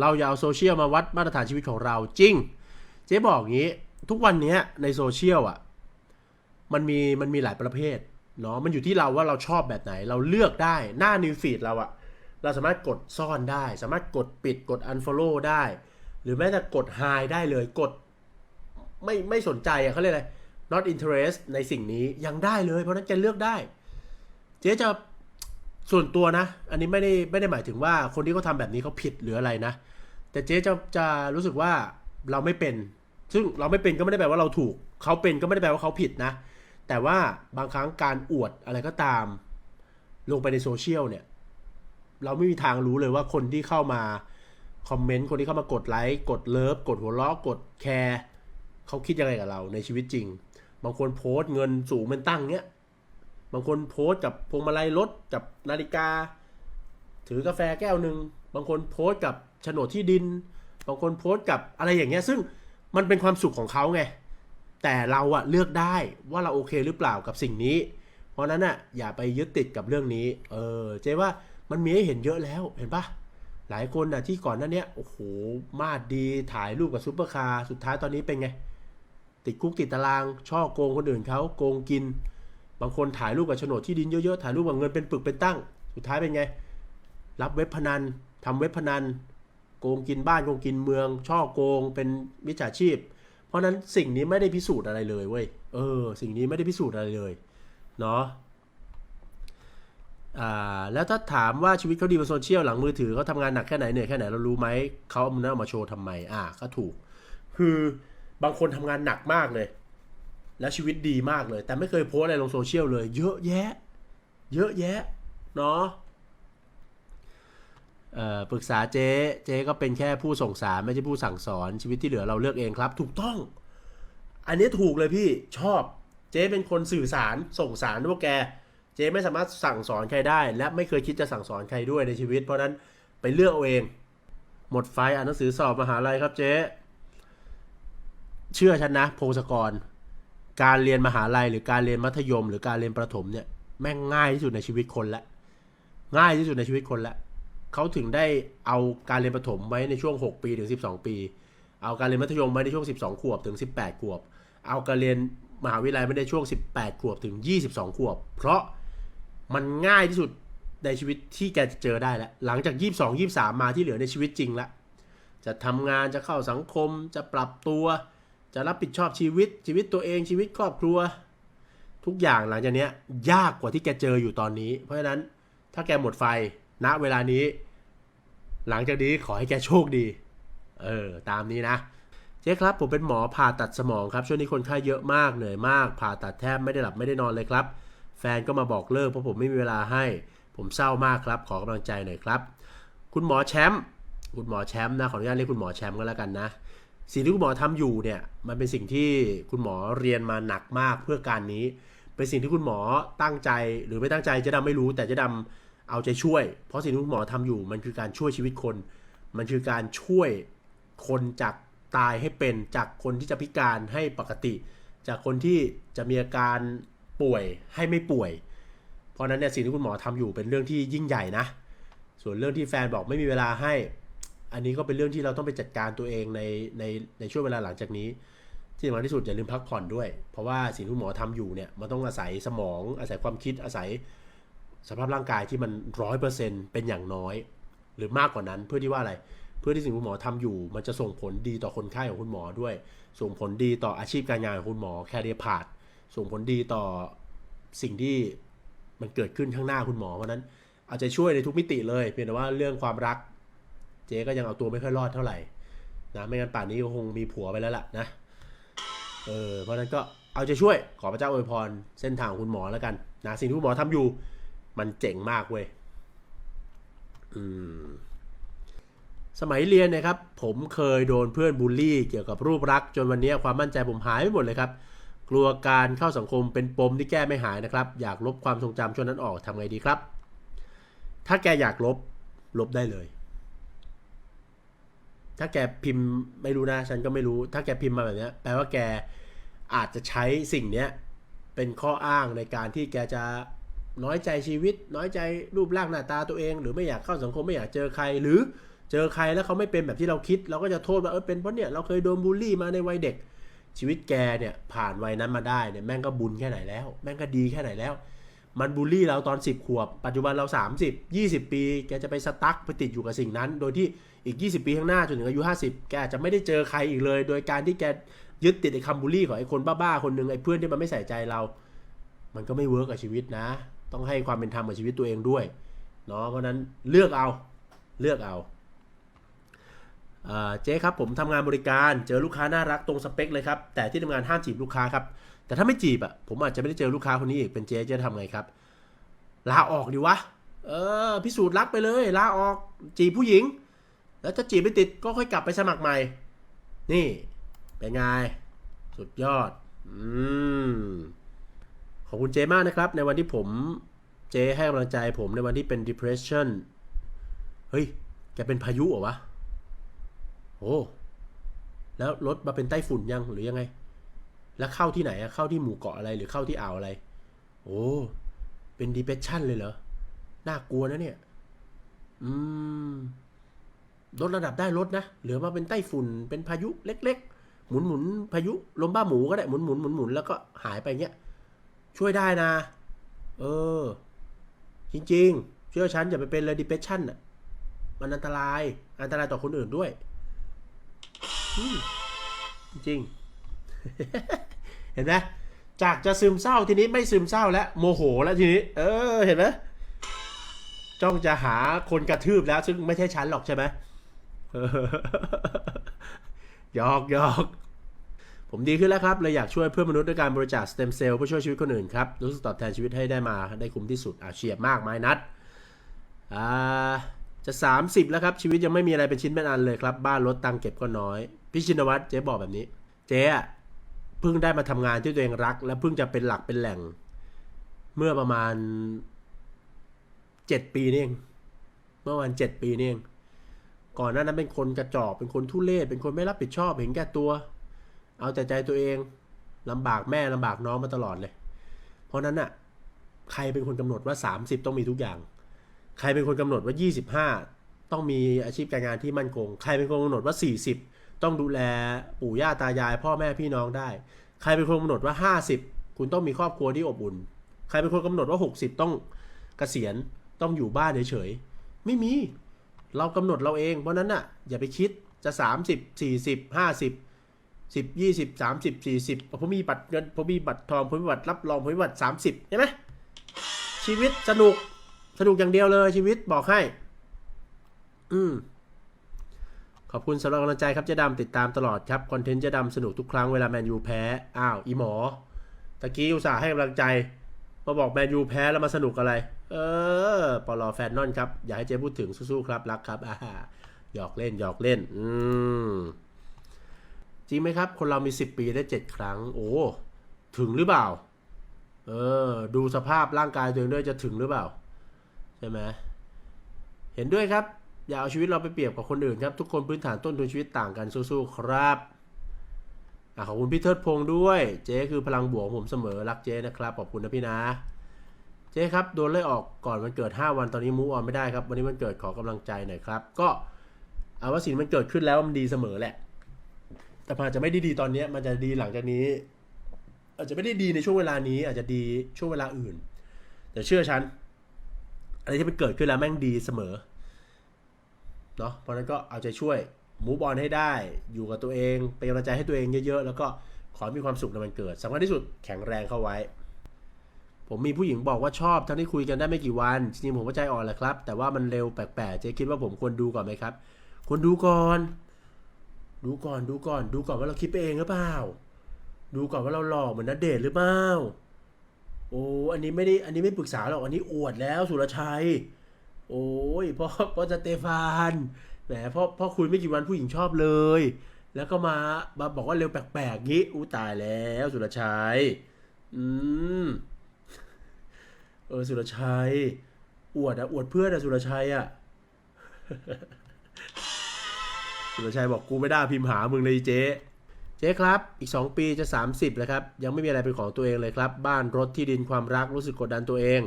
เราอย่าเอาโซเชียลมาวัดมาตรฐานชีวิตของเราจริง เจ๊บอกงี้ ทุกวันนี้ในโซเชียลอะ มันมีมันมีหลายประเภทเนาะมันอยู่ที่เราว่าเราชอบแบบไหน เราเลือกได้หน้านิวฟีดเราอะเราสามารถกดซ่อนได้ สามารถกดปิดกด unfollow ได้ หรือแม้แต่กด hide ได้เลยกด ไม่ไม่สนใจอะเขาเรียกอะไร not interest ในสิ่งนี้ยังได้เลย เพราะฉะนั้นแกเลือกได้ เจ๊จะ ส่วนตัวนะ อันนี้ไม่ได้ไม่ได้หมายถึงว่าคนที่เขาทำแบบนี้เขาผิดหรืออะไรนะ แต่เจ๊จะจะรู้สึกว่าเราไม่เป็น ซึ่งเราไม่เป็นก็ไม่ได้แปลว่าเราถูก เขาเป็นก็ไม่ได้แปลว่าเขาผิดนะ แต่ว่าบางครั้งการอวดอะไรก็ตาม ลงไปในโซเชียลเนี่ย เราไม่มีทางรู้เลยว่าคนที่เข้ามาคอมเมนต์ คนที่เข้ามากดไลค์ กดเลิฟ กดหัวเราะ กดแคร์เขาคิดยังไงกับเราในชีวิตจริง บางคนโพสต์เงินสูงเป็นตั้งเนี้ย บางคนโพสกับพวงมาลัยรถกับนาฬิกา ถือกาแฟแก้วหนึ่งบางคนโพสกับโฉนดที่ดิน บางคนโพสกับอะไรอย่างเงี้ยซึ่งมันเป็นความสุขของเขาไง แต่เราอะเลือกได้ว่าเราโอเคหรือเปล่ากับสิ่งนี้ เพราะนั้นอะอย่าไปยึดติดกับเรื่องนี้ เออเจ๊ว่ามันมีให้เห็นเยอะแล้วเห็นปะหลายคนอะที่ก่อนหน้าเนี้ยโอ้โหมาดดีถ่ายรูปกับซุปเปอร์คาร์สุดท้ายตอนนี้เป็นไง ติดคุกติดตารางช่อโกงคนอื่นเขาโกงกิน บางคนถ่ายรูปกับโฉนดที่ดินเยอะๆ ถ่ายรูปกับเงินเป็นปึกเป็นตั้ง สุดท้ายเป็นไง รับเว็บพนันทำเว็บพนัน โกงกินบ้านโกงกินเมือง ช่อโกงเป็นมิจฉาชีพ เพราะฉะนั้นสิ่งนี้ไม่ได้พิสูจน์อะไรเลยเว้ย เออ สิ่งนี้ไม่ได้พิสูจน์อะไรเลย เนาะอ่าแล้วถ้าถามว่าชีวิตเขาดีบนโซเชียลหลังมือถือเขาทำงานหนักแค่ไหนเหนื่อยแค่ไหนเรารู้ไหมเขาเอามันนั้นเอามาโชว์ทำไม อ่าก็ถูก คือบางคนทำงานหนักมากเลย แล้วชีวิตดีมากเลย แต่ไม่เคยโพสอะไรลงโซเชียลเลย เยอะแยะ เยอะแยะ เนาะเอ่อปรึกษาเจ๊เจ๊ก็เป็นแค่ผู้ส่งสารไม่ใช่ผู้สั่งสอนชีวิตที่เหลือเราเลือกเองครับ ถูกต้อง อันนี้ถูกเลยพี่ชอบ เจ๊เป็นคนสื่อสารส่งสารพวกแก เจ๊ไม่สามารถสั่งสอนใครได้ และไม่เคยคิดจะสั่งสอนใครด้วยในชีวิต เพราะฉะนั้นไปเลือกเอาเอง หมดไฟอ่านหนังสือสอบมหาลัยครับเจ๊เชื่อฉันนะพงศกร การเรียนมหาลัยหรือการเรียนมัธยม หรือการเรียนประถมเนี่ยแม่งง่ายที่สุดในชีวิตคนละง่ายที่สุดในชีวิตคนละเขาถึงได้เอาการเรียนประถมไว้ในช่วง 6 ปีถึง 12 ปี เอาการเรียนมัธยมไว้ในช่วง 12 ขวบถึง 18 ขวบ เอาการเรียนมหาวิทยาลัยไว้ในช่วง 18 ขวบถึง 22 ขวบ เพราะมันง่ายที่สุดในชีวิตที่แกจะเจอได้แล้วหลังจาก 22 23 มาที่เหลือในชีวิตจริงละจะทำงานจะเข้าสังคมจะปรับตัว จะรับผิดชอบชีวิตชีวิตตัวเองชีวิตครอบครัว ทุกอย่างหลังจากนี้ยยากกว่าที่แกเจออยู่ตอนนี้ เพราะฉะนั้นถ้าแกหมดไฟณเวลานี้ หลังจากนี้ขอให้แกโชคดี เออ ตามนี้นะ เจ๊ครับผมเป็นหมอผ่าตัดสมองครับ ช่วงนี้คนไข้เยอะมากเหนื่อยมาก ผ่าตัดแทบไม่ได้หลับไม่ได้นอนเลยครับ แฟนก็มาบอกเลิกเพราะผมไม่มีเวลาให้ ผมเศร้ามากครับ ขอกำลังใจหน่อยครับ คุณหมอแชมป์คุณหมอแชมป์นะขออนุญาตเรียกคุณหมอแชมป์ก็แล้วกันนะ สิ่งที่คุณหมอทำอยู่เนี่ยมันเป็นสิ่งที่คุณหมอเรียนมาหนักมากเพื่อการนี้ เป็นสิ่งที่คุณหมอตั้งใจหรือไม่ตั้งใจจะดำไม่รู้แต่จะดำเอาใจช่วย เพราะสิ่งที่คุณหมอทำอยู่ มันคือการช่วยชีวิตคน มันคือการช่วยคนจากตายให้เป็นจากคนที่จะพิการให้ปกติ จากคนที่จะมีอาการป่วยให้ไม่ป่วย เพราะฉะนั้นเนี่ยสิ่งที่คุณหมอทำอยู่เป็นเรื่องที่ยิ่งใหญ่นะ ส่วนเรื่องที่แฟนบอกไม่มีเวลาให้ อันนี้ก็เป็นเรื่องที่เราต้องไปจัดการตัวเองในในในช่วงเวลาหลังจากนี้ ที่สำคัญที่สุดอย่าลืมพักผ่อนด้วย เพราะว่าสิ่งที่หมอทำอยู่เนี่ยมันต้องอาศัยสมองอาศัยความคิดอาศัยสภาพร่างกายที่มันร้อยเปอร์เซ็นเป็นอย่างน้อย หรือมากกว่านั้นเพื่อที่ว่าอะไร เพื่อที่สิ่งที่หมอทำอยู่ มันจะส่งผลดีต่อคนไข้ของคุณหมอด้วย ส่งผลดีต่ออาชีพการงานของคุณหมอแคเรียพาดส่งผลดีต่อสิ่งที่มันเกิดขึ้นข้างหน้าคุณหมอเพราะฉะนั้น เอาใจช่วยในทุกมิติเลยเพียงแต่ว่าเรื่องความรัก เจ๊ก็ยังเอาตัวไม่ค่อยรอดเท่าไหร่นะไม่งั้นป่านนี้ก็คงมีผัวไปแล้วล่ะนะเออเพราะนั้นก็เอาใจช่วยขอพระเจ้าอวยพรเส้นทางคุณหมอแล้วกันนะสิ่งที่คุณหมอทำอยู่ มันเจ๋งมากเว้ยอืมสมัยเรียนนะครับ ผมเคยโดนเพื่อนบูลลี่ เกี่ยวกับรูปลักจนวันนี้ความมั่นใจผมหายไปหมดเลยครับกลัวการเข้าสังคมเป็นปมที่แก้ไม่หายนะครับ อยากลบความทรงจำช่วงนั้นออกทำไงดีครับ ถ้าแกอยากลบลบได้เลย ถ้าแกพิมพ์ไม่รู้นะฉันก็ไม่รู้ ถ้าแกพิมพ์มาแบบนี้แปลว่าแกอาจจะใช้สิ่งเนี้ยเป็นข้ออ้างในการที่แกจะน้อยใจชีวิต น้อยใจรูปร่างหน้าตาตัวเอง หรือไม่อยากเข้าสังคมไม่อยากเจอใครหรือเจอใครแล้วเขาไม่เป็นแบบที่เราคิด เราก็จะโทษว่าเออเป็นเพราะเนี่ยเราเคยโดนบูลลี่มาในวัยเด็ก ชีวิตแกเนี่ยผ่านวัยนั้นมาได้เนี่ยแม่งก็บุญแค่ไหนแล้ว แม่งก็ดีแค่ไหนแล้ว มันบูลลี่เราตอน 10 ขวบ ปัจจุบันเรา 30 20 ปี แกจะไปสตั๊กไปติดอยู่กับสิ่งนั้น โดยที่ อีก 20 ปีข้างหน้าจนถึงอายุ 50 แกอาจจะไม่ได้เจอใครอีกเลย โดยการที่แกยึดติดไอ้คำบูลลี่ของไอ้คนบ้าๆคนหนึ่งไอ้เพื่อนที่มันไม่ใส่ใจเรา มันก็ไม่เวิร์กกับชีวิตนะ ต้องให้ความเป็นธรรมกับชีวิตตัวเองด้วยเนาะเพราะนั้นเลือกเอาเลือกเอาเจ๊ครับผมทำงานบริการเจอลูกค้าน่ารักตรงสเปคเลยครับแต่ที่ทำงานห้ามจีบลูกค้าครับแต่ถ้าไม่จีบอะผมอาจจะไม่ได้เจอลูกค้าคนนี้อีกเป็นเจ๊จะทำไงครับลาออกดีวะเออพิสูจน์รักไปเลยลาออกจีบผู้หญิง แล้วถ้าจีบไม่ติดก็ค่อยกลับไปสมัครใหม่ นี่ เป็นไง สุดยอด อืม ขอบคุณเจมากนะครับ ในวันที่ผมเจให้กำลังใจผมในวันที่เป็น depression เฮ้ย แกเป็นพายุเหรอวะ โอ้ แล้วรถมาเป็นไต้ฝุ่นยังหรือยังไง แล้วเข้าที่ไหนอะเข้าที่หมู่เกาะอะไรหรือเข้าที่อ่าวอะไร โอ้ เป็น depression เลยเหรอ น่ากลัวนะเนี่ย อืม ลดระดับได้ลดนะ เหลือมาเป็นไต้ฝุ่น เป็นพายุเล็ก ๆ หมุนหมุนๆพายุลมบ้าหมูก็ได้หมุนหมุนหมุนหมุนแล้วก็หายไปเงี้ย ช่วยได้นะ เออ จริง ๆ เชื่อฉันอย่าไปเป็นเลย depression อะ มันอันตราย อันตรายต่อคนอื่นด้วย จริง เห็นไหมจากจะซึมเศร้าทีนี้ไม่ซึมเศร้าแล้วโมโหแล้วทีนี้ เออ เห็นไหมจ้องจะหาคนกระทืบแล้ว ซึ่งไม่ใช่ฉันหรอกใช่ไหม หยอกหยอกผมดีขึ้นแล้วครับเลยอยากช่วยเพื่อนมนุษย์ด้วยการบริจาคสเต็มเซลล์เพื่อช่วยชีวิตคนอื่นครับ รู้สึกตอบแทนชีวิตให้ได้มาได้คุ้มที่สุดอาเฉียบมากไม้นัดอ่าจะ 30 แล้วครับ ชีวิตยังไม่มีอะไรเป็นชิ้นเป็นอันเลยครับ บ้านรถตังค์เก็บก็น้อย พี่ชินวัตรเจ๊บอกแบบนี้ เจ๊เพิ่งได้มาทำงานที่ตัวเองรัก และเพิ่งจะเป็นหลักเป็นแหล่ง เมื่อประมาณ 7 ปีนี่เองเมื่อวันเจ็ดปีนี่เอง ก่อนหน้านั้นเป็นคนกระจอกเป็นคนทุเรศเป็นคนไม่รับผิดชอบเห็นแก่ตัว เอาแต่ใจตัวเองลำบากแม่ลำบากน้องมาตลอดเลย เพราะนั้นน่ะใครเป็นคนกำหนดว่า 30 ต้องมีทุกอย่าง ใครเป็นคนกำหนดว่า 25 ต้องมีอาชีพการงานที่มั่นคง ใครเป็นคนกำหนดว่า 40 ต้องดูแลปู่ย่าตายาย พ่อแม่พี่น้องได้ ใครเป็นคนกำหนดว่า 50 คุณต้องมีครอบครัวที่อบอุ่น ใครเป็นคนกำหนดว่า 60 ต้องเกษียณต้องอยู่บ้านเฉยๆไม่มี เรากำหนดเราเองเพราะนั้นน่ะอย่าไปคิดจะ 30 40 50สิบยี่สิบสามสิบสี่สิบผมมีบัตรเงินผมมีบัตรทองผมมีบัตรรับรองผมมีบัตรสามสิบใช่ไหมชีวิตสนุกสนุกอย่างเดียวเลยชีวิตบอกให้ อืมขอบคุณสำหรับกำลังใจครับเจ๊ดำติดตามตลอดครับคอนเทนต์เจ๊ดำสนุกทุกครั้งเวลาแมนยูแพ้ อ้าว อีหมอ ตะกี้อุตส่าห์ให้กำลังใจ มาบอกแมนยูแพ้แล้วมาสนุกอะไร เออปลอแฟนนอนครับ อยากให้เจ๊พูดถึงสู้ๆครับ รักครับอ่าหยอกเล่นหยอกเล่น อืม จริงไหมครับ คนเรามีสิบปีได้เจ็ดครั้ง โอ้ ถึงหรือเปล่า เออ ดูสภาพร่างกายตัวเองด้วยจะถึงหรือเปล่า ใช่ไหมเห็นด้วยครับ อย่าเอาชีวิตเราไปเปรียบกับคนอื่นครับ ทุกคนพื้นฐานต้นทุนชีวิตต่างกันสู้ๆครับ อะขอบคุณพี่เทิดพงษ์ด้วย เจ๊คือพลังบวกผมเสมอรักเจ๊นะครับขอบคุณนะพี่นะ เจ๊ครับโดนไล่ออกก่อนวันเกิด 5 วันตอนนี้มูออนไม่ได้ครับ วันนี้วันเกิดขอกำลังใจหน่อยครับ ก็เอาว่าสิ่งมันเกิดขึ้นแล้วมันดีเสมอแหละ แต่มันอาจจะไม่ได้ดีตอนนี้มันจะดีหลังจากนี้ อาจจะไม่ได้ดีในช่วงเวลานี้ อาจจะดีช่วงเวลาอื่น แต่เชื่อฉันอะไรที่มันเกิดขึ้นแล้วแม่งดีเสมอเนาะเพราะนั้นก็เอาใจช่วย มูบอลให้ได้ อยู่กับตัวเองเป็นกำลังใจให้ตัวเองเยอะๆ แล้วก็ขอมีความสุขในวันเกิดสำคัญที่สุดแข็งแรงเข้าไว้ ผมมีผู้หญิงบอกว่าชอบทั้งที่คุยกันได้ไม่กี่วันจริงๆผมก็ใจอ่อนแหละครับ แต่ว่ามันเร็วแปลกๆเจ๊คิดว่าผมควรดูก่อนไหมครับควรดูก่อน ดูก่อนดูก่อนดูก่อนว่าเราคิดไปเองหรือเปล่า ดูก่อนว่าเราหลอกเหมือนนัดเดทหรือเปล่าโอ้อันนี้ไม่ได้อันนี้ไม่ปรึกษาหรอกอันนี้อวดแล้วสุรชัย โอ้ยพ่อพ่อสเตฟาน แหมพ่อพ่อคุยไม่กี่วันผู้หญิงชอบเลย แล้วก็มามาบอกว่าเร็วแปลกๆงี้อู้ตายแล้วสุรชัย อืม เออสุรชัย อวดอะอวดเพื่อนอะสุรชัยอะสุรชัยบอกกูไม่ได้พิมพ์หามึงเลยเจ๊เจ๊ครับ อีก 2 ปีจะ 30แล้วครับ ยังไม่มีอะไรเป็นของตัวเองเลยครับ บ้านรถที่ดินความรักรู้สึกกดดันตัวเอง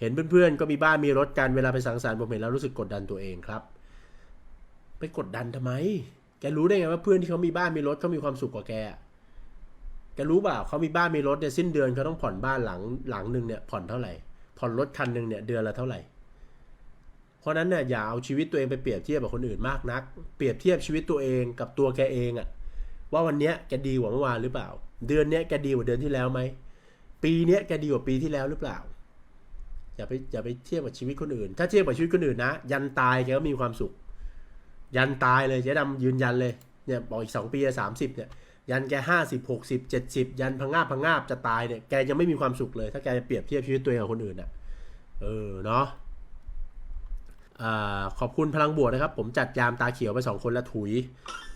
เห็นเพื่อนๆ ก็มีบ้านมีรถกันเวลาไปสังสรรค์ผมเห็นแล้วรู้สึกกดดันตัวเองครับ ไปกดดันทำไม แกรู้ได้ไงว่าเพื่อนที่เขามีบ้านมีรถเขามีความสุขกว่าแกแกรู้เปล่าเขามีบ้านมีรถเนี่ยสิ้นเดือนเขาต้องผ่อนบ้านหลังหลังหนึ่งเนี่ยผ่อนเท่าไหร่ ผ่อนรถคันหนึ่งเนี่ยเดือนละเท่าไหร่ เพราะฉะนั้นเนี่ยอย่าเอาชีวิตตัวเองไปเปรียบเทียบกับคนอื่นมากนัก เปรียบเทียบชีวิตตัวเองกับตัวแกเองอะว่าวันเนี้ยแกดีกว่าเมื่อวานหรือเปล่า เดือนเนี้ยแกดีกว่าเดือนที่แล้วไหมปีเนี้ยแกดีกว่าปีที่แล้วหรือเปล่าอย่าไปอย่าไปเทียบกับชีวิตคนอื่น ถ้าเทียบกับชีวิตคนอื่นนะ ยันตายแกก็มีความสุข ยันตายเลยเจ๊ดำยืนยันเลยเนี่ยบอกอีกสองปีสามสิบเนี่ยยันแกห้าสิบหกสิบเจ็ดสิบยันพังงาบพังงาบจะตายเนี่ยแกยังไม่มีความสุขเลย ถ้าแกเปรียบเทียบชีวิตตัวเองกับคนอื่นอะเออเนาะอขอบคุณพลังบวกนะครับ ผมจัดยามตาเขียวไปสองคนและถุย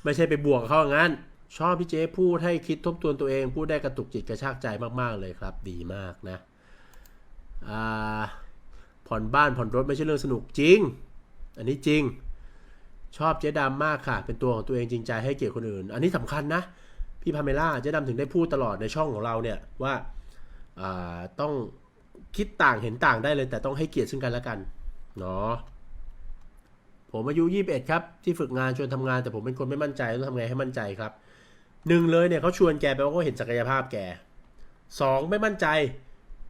ไม่ใช่ไปบวกเขาอย่างนั้น ชอบพี่เจ๊พูดให้คิดทบทวนตัวเองพูดได้กระตุกจิตกระชากใจมากๆเลยครับ ดีมากนะผ่อนบ้านผ่อนรถไม่ใช่เรื่องสนุกจริง อันนี้จริง ชอบเจ๊ดำมากค่ะ เป็นตัวของตัวเองจริงใจให้เกียรติคนอื่น อันนี้สำคัญนะ พี่พาเมล่าเจ๊ดำถึงได้พูดตลอดในช่องของเราเนี่ยว่าาต้องคิดต่างเห็นต่างได้เลย แต่ต้องให้เกียรติซึ่งกันและกันเนาะผมอายุ 21 ครับ ที่ฝึกงานชวนทำงานแต่ผมเป็นคนไม่มั่นใจต้องทำไงให้มั่นใจครับหนึ่งเลยเนี่ยเขาชวนแกไปว่าเขาเห็นศักยภาพแกสองไม่มั่นใจ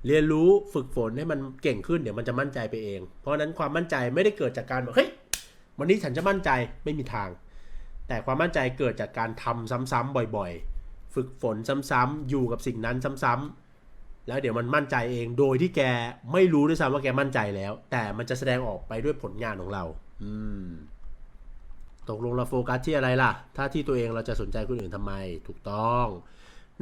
เรียนรู้ฝึกฝนให้มันเก่งขึ้นเดี๋ยวมันจะมั่นใจไปเอง เพราะนั้นความมั่นใจไม่ได้เกิดจากการบอกเฮ้ย วันนี้ฉันจะมั่นใจไม่มีทาง แต่ความมั่นใจเกิดจากการทำซ้ำๆบ่อยๆ ฝึกฝนซ้ำๆอยู่กับสิ่งนั้นซ้ำๆแล้วเดี๋ยวมันมั่นใจเองโดยที่แกไม่รู้ด้วยซ้ำว่าแกมั่นใจแล้ว แต่มันจะแสดงออกไปด้วยผลงานของเรา อืมตกลงเราโฟกัสที่อะไรล่ะ ถ้าที่ตัวเองเราจะสนใจคนอื่นทำไม ถูกต้อง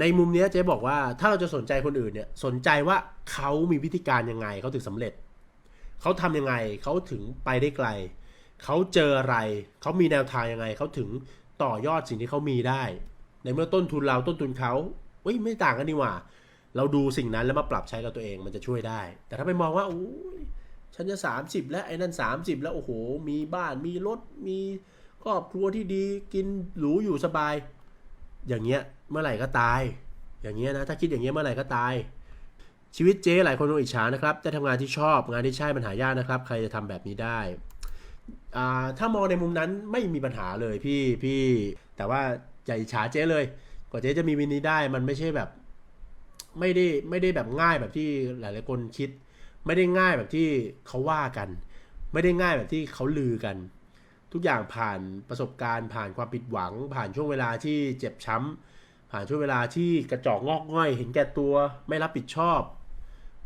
ในมุมเนี้ยเจ๊บอกว่าถ้าเราจะสนใจคนอื่นเนี่ย สนใจว่าเขามีวิธีการยังไงเขาถึงสำเร็จ เขาทำยังไงเขาถึงไปได้ไกล เขาเจออะไร เขามีแนวทางยังไง เขาถึงต่อยอดสิ่งที่เขามีได้ ในเมื่อต้นทุนเราต้นทุนเขาเฮ้ยไม่ต่างกันนี่หว่า เราดูสิ่งนั้นแล้วมาปรับใช้กับตัวเองมันจะช่วยได้ แต่ถ้าไปมองว่าโอ้ยฉันจะสามสิบแล้วไอ้นั่นสามสิบแล้วโอ้โห มีบ้านมีรถมีครอบครัวที่ดีกินหรูอยู่สบาย อย่างเงี้ยเมื่อไหร่ก็ตาย อย่างเงี้ยนะถ้าคิดอย่างเงี้ยเมื่อไหร่ก็ตาย ชีวิตเจ๊หลายคนอิจฉานะครับได้ทำงานที่ชอบงานที่ใช่ปัญหายากนะครับ ใครจะทำแบบนี้ได้ ถ้ามองในมุมนั้นไม่มีปัญหาเลยพี่พี่ แต่ว่าอย่าอิจฉาเจ๊เลย กว่าเจ๊จะมีวินนี้ได้มันไม่ใช่แบบ ไม่ได้ไม่ได้แบบง่ายแบบที่หลายๆคนคิด ไม่ได้ง่ายแบบที่เขาว่ากัน ไม่ได้ง่ายแบบที่เขาลือกัน ทุกอย่างผ่านประสบการณ์ผ่านความผิดหวัง ผ่านช่วงเวลาที่เจ็บช้ำผ่านช่วงเวลาที่กระจอกงอกง่อย เห็นแก่ตัวไม่รับผิดชอบ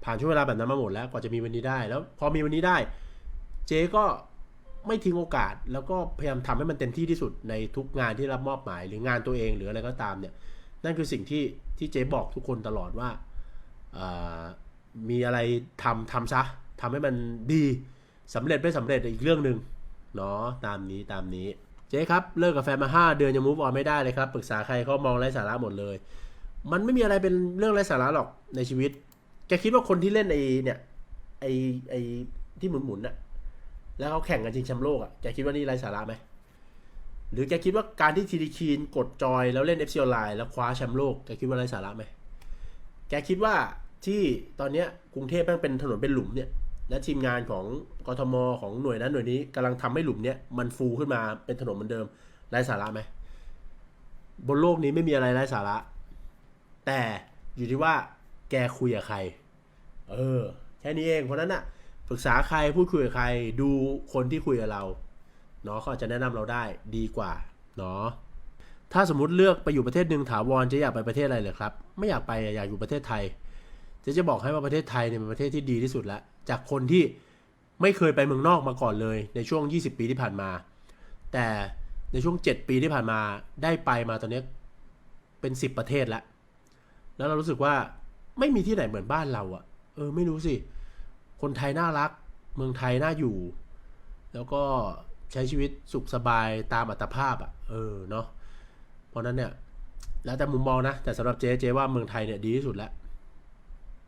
ผ่านช่วงเวลาแบบนั้นมาหมดแล้วกว่าจะมีวันนี้ได้แล้ว พอมีวันนี้ได้ เจ๊ก็ ไม่ทิ้งโอกาส แล้วก็พยายามทำให้มันเต็มที่ที่สุดในทุกงานที่รับมอบหมายหรืองานตัวเองหรืออะไรก็ตามเนี่ย นั่นคือสิ่งที่ที่เจ๊บอกทุกคนตลอดว่าามีอะไรทำทำซะทำให้มันดีสำเร็จไม่สำเร็จอีกเรื่องหนึ่งเนาะตามนี้ตามนี้ เจ๊ครับ เลิกกับแฟนมา 5 เดือนยังมูฟออนไม่ได้เลยครับปรึกษาใครเขามองไร้สาระหมดเลย มันไม่มีอะไรเป็นเรื่องไร้สาระหรอกในชีวิตแกคิดว่าคนที่เล่นไอ้เนี่ยไอ้ไอ้ที่หมุนหมุนๆน่ะ แล้วเขาแข่งกันชิงแชมป์โลกอะแกคิดว่านี่ไร้สาระไหมหรือแกคิดว่าการที่ทีดีคีนกดจอยแล้วเล่น FC ออนไลน์แล้วคว้าแชมป์โลกแกคิดว่าไร้สาระไหมแกคิดว่าที่ตอนเนี้ยกรุงเทพแม่งเป็นถนนเป็นหลุมเนี่ยและทีมงานของกทมของหน่วยนั้นหน่วยนี้กำลังทำให้หลุมเนี้ยมันฟูขึ้นมาเป็นถนนเหมือนเดิมไร้สาระไหมบนโลกนี้ไม่มีอะไรไร้สาระ แต่อยู่ที่ว่าแกคุยกับใคร เออ แค่นี้เองเพราะนั้นอะ ปรึกษาใครพูดคุยกับใครดูคนที่คุยกับเราเนาะเขาจะแนะนำเราได้ดีกว่าเนาะถ้าสมมติเลือกไปอยู่ประเทศหนึ่งถาวรจะอยากไปประเทศอะไรเลยครับ ไม่อยากไปอยากอยู่ประเทศไทยจะจะบอกให้ว่าประเทศไทยเนี่ยเป็นประเทศที่ดีที่สุดแล้วจากคนที่ไม่เคยไปเมืองนอกมาก่อนเลย ในช่วง 20 ปีที่ผ่านมา แต่ในช่วง 7 ปีที่ผ่านมาได้ไปมาตอนนี้เป็น 10 ประเทศแล้ว แล้วเรารู้สึกว่าไม่มีที่ไหนเหมือนบ้านเราอะเออไม่รู้สิ คนไทยน่ารัก เมืองไทยน่าอยู่ แล้วก็ใช้ชีวิตสุขสบายตามอัตภาพอะเออเนาะเพราะนั้นเนี่ย แล้วแต่มุมมองนะ แต่สำหรับเจ๊เจ๊ว่าเมืองไทยเนี่ยดีที่สุดแล้ว